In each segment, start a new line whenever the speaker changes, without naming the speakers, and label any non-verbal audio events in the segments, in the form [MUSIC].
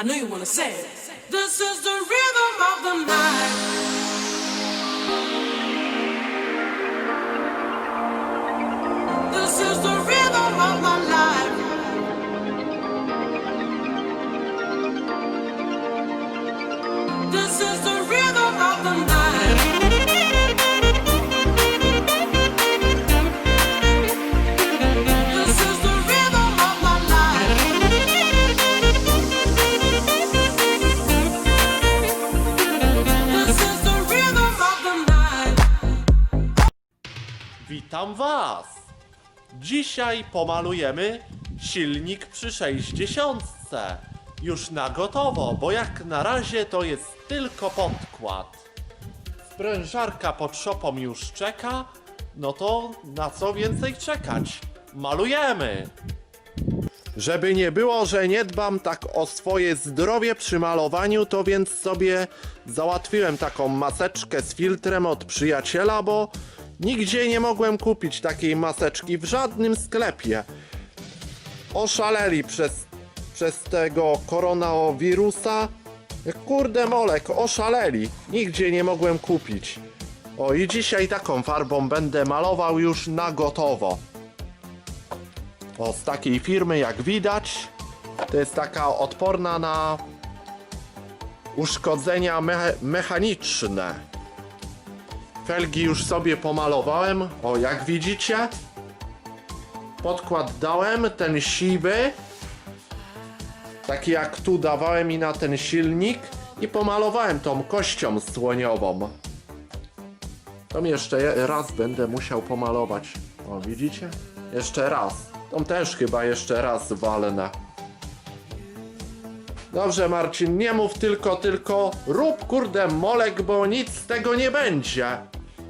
I know you wanna say it. This is the rhythm of the night.
Witam Was! Dzisiaj pomalujemy silnik przy 60. Już na gotowo, bo jak na razie to jest tylko podkład. Sprężarka pod szopą już czeka, no to na co więcej czekać? Malujemy! Żeby nie było, że nie dbam tak o swoje zdrowie przy malowaniu, to więc sobie załatwiłem taką maseczkę z filtrem od przyjaciela, bo nigdzie nie mogłem kupić takiej maseczki w żadnym sklepie. Oszaleli przez, przez tego koronawirusa. Kurde molek, oszaleli. Nigdzie nie mogłem kupić. O i dzisiaj taką farbą będę malował już na gotowo. O, z takiej firmy, jak widać, to jest taka odporna na uszkodzenia me mechaniczne. Felgi już sobie pomalowałem. O, jak widzicie, podkład dałem, ten siwy, taki jak tu dawałem i na ten silnik i pomalowałem tą kością słoniową. Tą jeszcze je- raz będę musiał pomalować. O, widzicie? Jeszcze raz. Tą też chyba jeszcze raz walnę. Dobrze, Marcin, nie mów tylko, tylko rób kurde molek, bo nic z tego nie będzie.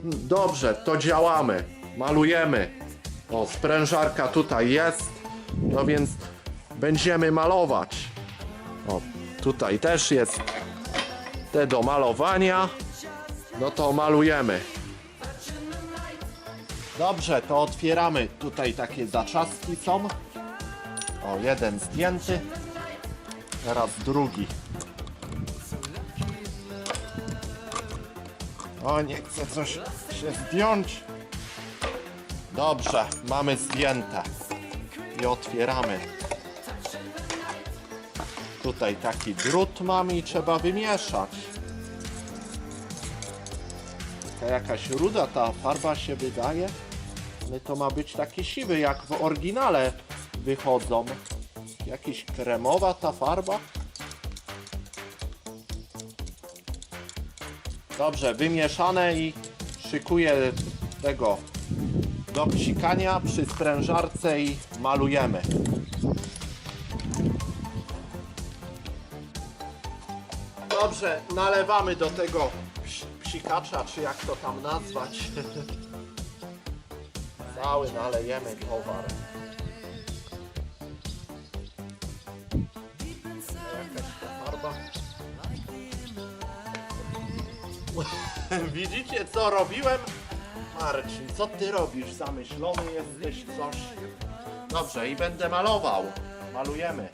Dobrze, to działamy. Malujemy. O, sprężarka tutaj jest. No więc będziemy malować. O, tutaj też jest te do malowania. No to malujemy. Dobrze, to otwieramy. Tutaj takie zaczaski są. O, jeden zdjęty. Teraz drugi. O, nie chcę coś się zdjąć. Dobrze, mamy zdjęte. I otwieramy. Tutaj taki drut mamy i trzeba wymieszać. Taka jakaś ruda ta farba się wydaje. Ale to ma być taki siwy, jak w oryginale wychodzą. Jakiś kremowa ta farba. Dobrze, wymieszane i szykuję tego do psikania przy sprężarce i malujemy. Dobrze, nalewamy do tego ps- psikacza, czy jak to tam nazwać. [LAUGHS] Cały nalejemy towar. Widzicie co robiłem? Marcin, co ty robisz? Zamyślony jesteś coś. Dobrze, i będę malował. Malujemy.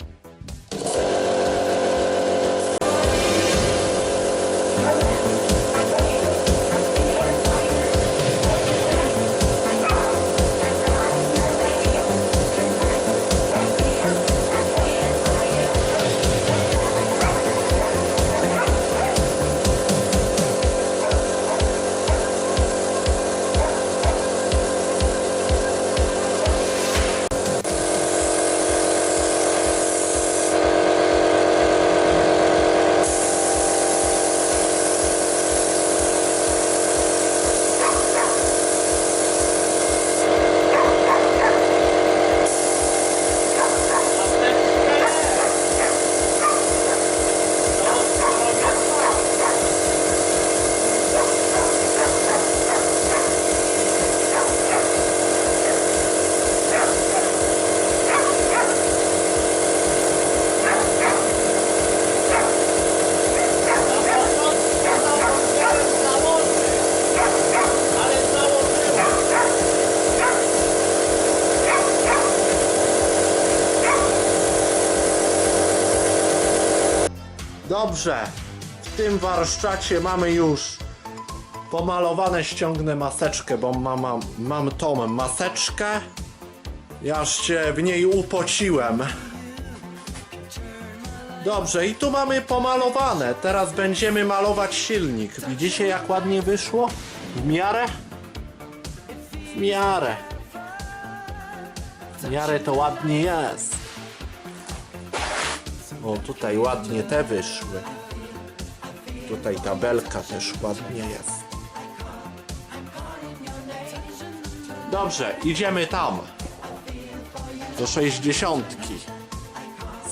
Dobrze. W tym warsztacie mamy już pomalowane. Ściągnę maseczkę, bo mam, mam, mam tą maseczkę. Ja się w niej upociłem. Dobrze, i tu mamy pomalowane. Teraz będziemy malować silnik. Widzicie jak ładnie wyszło? W miarę? W miarę. W miarę to ładnie jest. O, tutaj ładnie te wyszły. Tutaj tabelka też ładnie jest. Dobrze, idziemy tam. Do sześćdziesiątki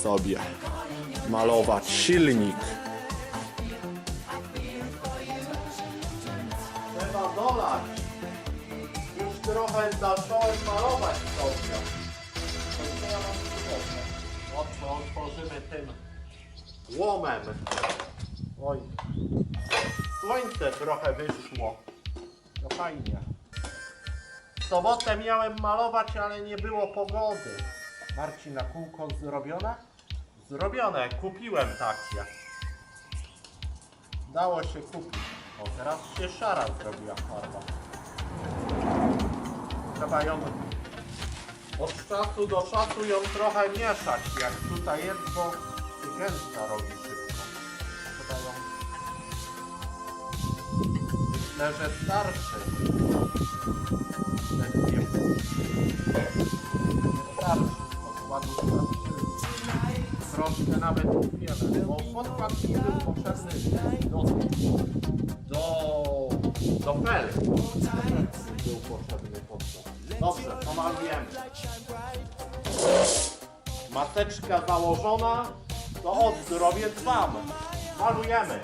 sobie malować silnik. Otworzymy tym łomem. Oj. Słońce trochę wyszło. To fajnie. W sobotę miałem malować, ale nie było pogody. Marcin, na kółko zrobione? Zrobione, kupiłem takie. Dało się kupić. O, teraz się szara zrobiła farba. Trzeba ją od czasu do czasu ją trochę mieszać, jak tutaj jest, bo gęsta robi szybko. Ją... Myślę, że starszy. Ten. Starszy, podkładu starszy. Troszkę nawet wiele, bo podkład był potrzebny do... do... do fel. Był potrzebny podkład. Dobrze, pomalujemy. Maseczka założona, to odzdrowiec wam. Malujemy.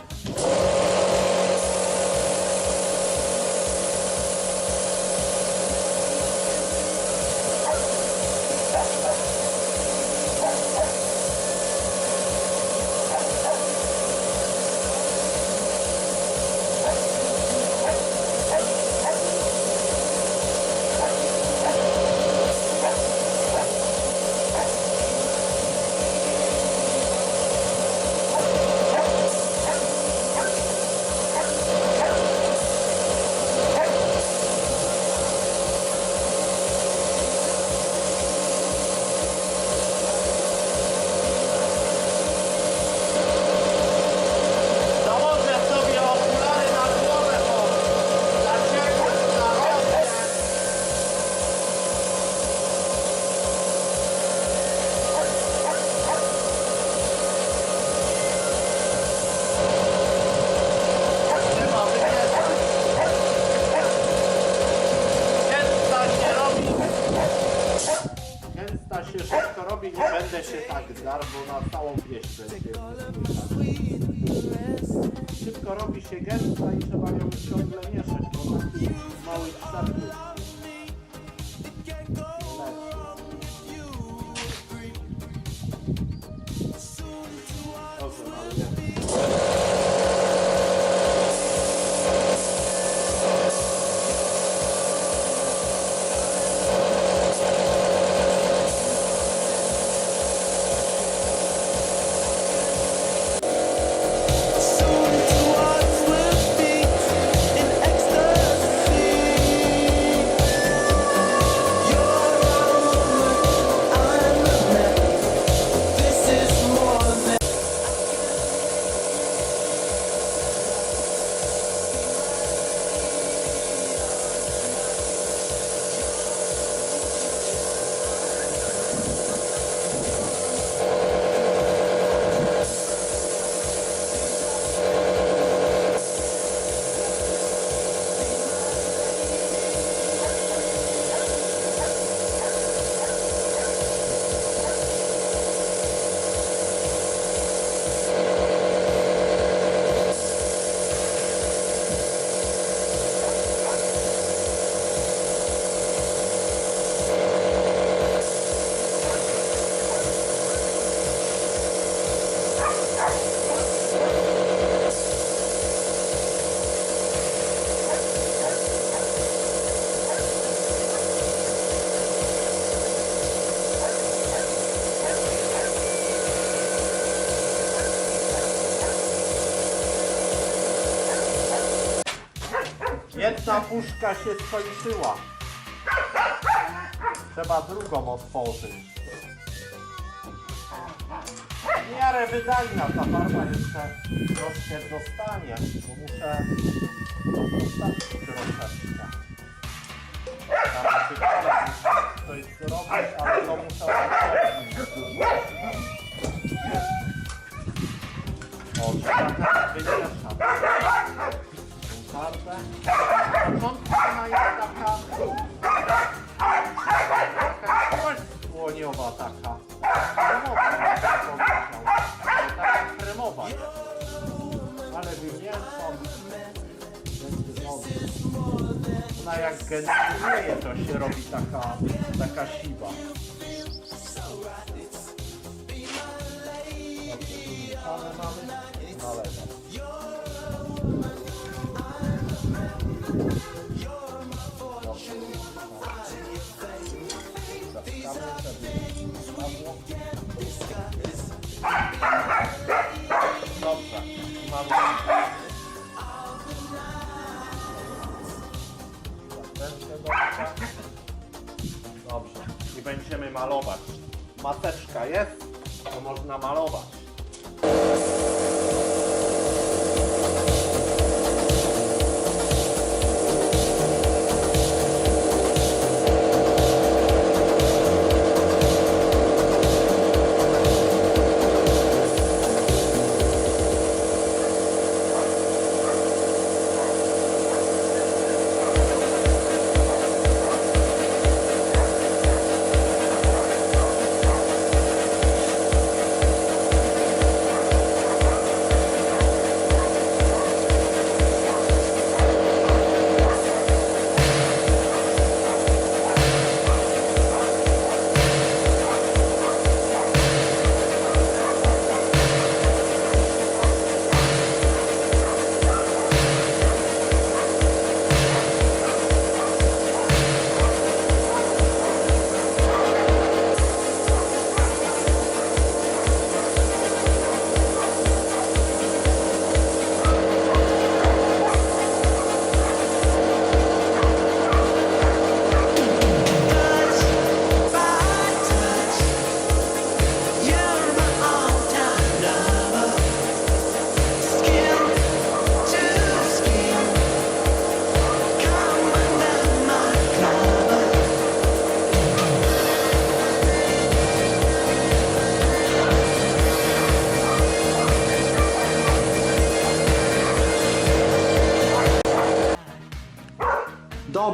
Będę się tak dar, bo na całą wieś będzie. Szybko robi się gęsta i trzeba ją ciągle Jedna puszka się skończyła. Trzeba drugą otworzyć. W miarę wydajna ta farba jeszcze troszkę dostanie, bo muszę zostawić troszeczkę. Ona jak gęstnieje, to się robi taka, taka siwa. Dobrze, mamy. Sobie spadło. Dobrze, mamy malować. Mateczka jest, to można malować.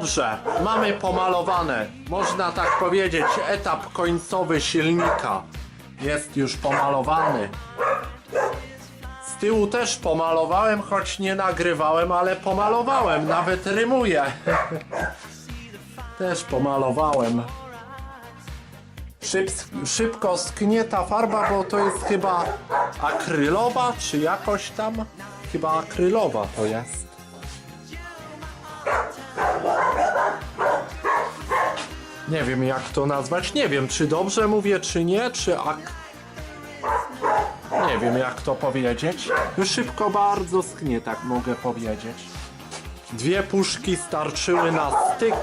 Dobrze, mamy pomalowane. Można tak powiedzieć, etap końcowy silnika jest już pomalowany. Z tyłu też pomalowałem, choć nie nagrywałem, ale pomalowałem, nawet rymuję. [LAUGHS] też pomalowałem. Szyb, szybko sknie ta farba, bo to jest chyba akrylowa, czy jakoś tam? Chyba akrylowa to jest. Nie wiem jak to nazwać, nie wiem czy dobrze mówię, czy nie, czy ak... Nie wiem jak to powiedzieć. Szybko bardzo sknie, tak mogę powiedzieć. Dwie puszki starczyły na styk.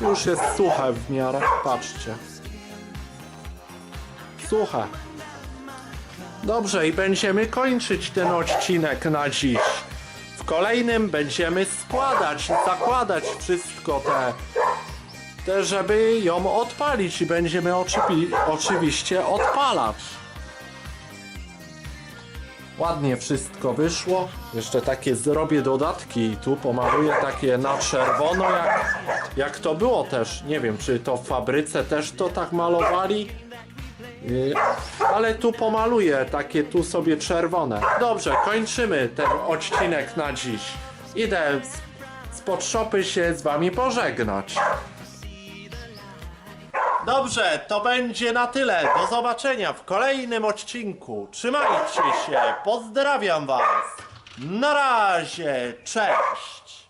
Już jest suche w miarę, patrzcie. Suche. Dobrze i będziemy kończyć ten odcinek na dziś. W kolejnym będziemy składać, zakładać wszystko te, żeby ją odpalić i będziemy oczypi, oczywiście odpalać. Ładnie wszystko wyszło. Jeszcze takie zrobię dodatki i tu pomaluję takie na czerwono, jak, jak to było też. Nie wiem, czy to w fabryce też to tak malowali. Yy, Ale tu pomaluję takie tu sobie czerwone. Dobrze, kończymy ten odcinek na dziś. Idę z, z podszopy się z wami pożegnać. Dobrze, to będzie na tyle. Do zobaczenia w kolejnym odcinku. Trzymajcie się, pozdrawiam was. Na razie, cześć.